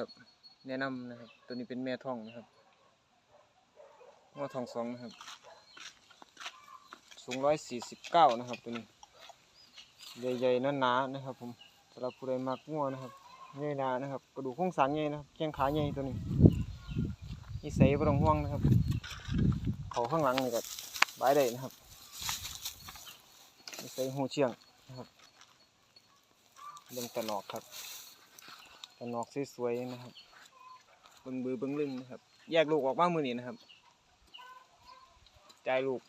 ครับ แนะนำนะครับ ตัวนี้เป็นแม่ทองนะครับงัวทองสองนะครับ สูงร้อยสี่สิบเก้านะครับตัวนี้ใหญ่ๆหนาๆนะครับ ผมสำหรับผู้ใดมักงัวนะครับใหญ่หนานะครับ กระดูกโครงสร้างใหญ่นะครับแข้งขาใหญ่ตัวนี้นิสัยบ่ต้องห่วงนะครับ เขาข้างหลังนี่ก็บายได้นะครับนิสัยหูเชียงนะครับเบิ่งตะนอกครับ ตนอกสวยๆนะครับเบิ่งบือเบิ่งลึงนะครับ แยกลูกออกมามือนี้นะครับจ่ายลูก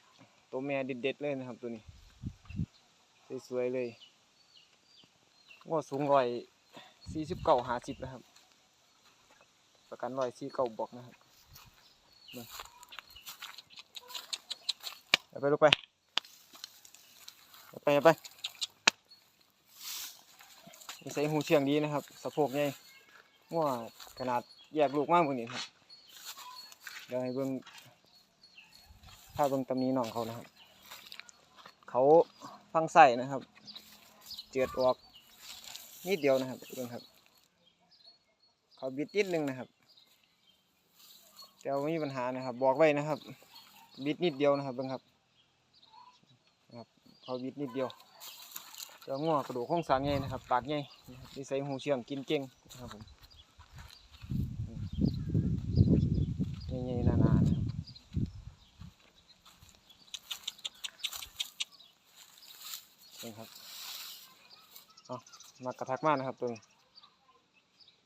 ตัวแม่เด็ดๆเลยนะครับ ตัวนี้สวยๆเลยงอสูงร้อยสี่สิบเก้าหาสิบนะครับ ประกันร้อยสี่เก้าบอกนะครับมาไปลูกไปเอาไปเอาไป นิสัยหูเชียงดีนะครับสะโพกใหญ่ง้อขนาดแยกลูกมากกว่านี้ครับเดี๋ยวให้เบิ่งถ้าเบิ่งตำนี้น้องเขานะครับ เขาฟังใส่นะครับ เจือดออกนิดเดียวนะครับเบิ่งครับ เขาบิดนิดนึงนะครับแต่ว่าไม่มีปัญหานะครับ บอกไว้นะครับ บิดนิดเดียวนะครับเบิ่งครับครับเขาบิดนิดเดียว จะง้อกระดูกโครงสร้างใหญ่นะครับ ปากไงนะครับนิสัยหูเชื่องกินเก่งนะครับผมอืมใหญ่ๆนาๆนะครับนี่ครับ เอามากระทักมากนะครับตัวนี้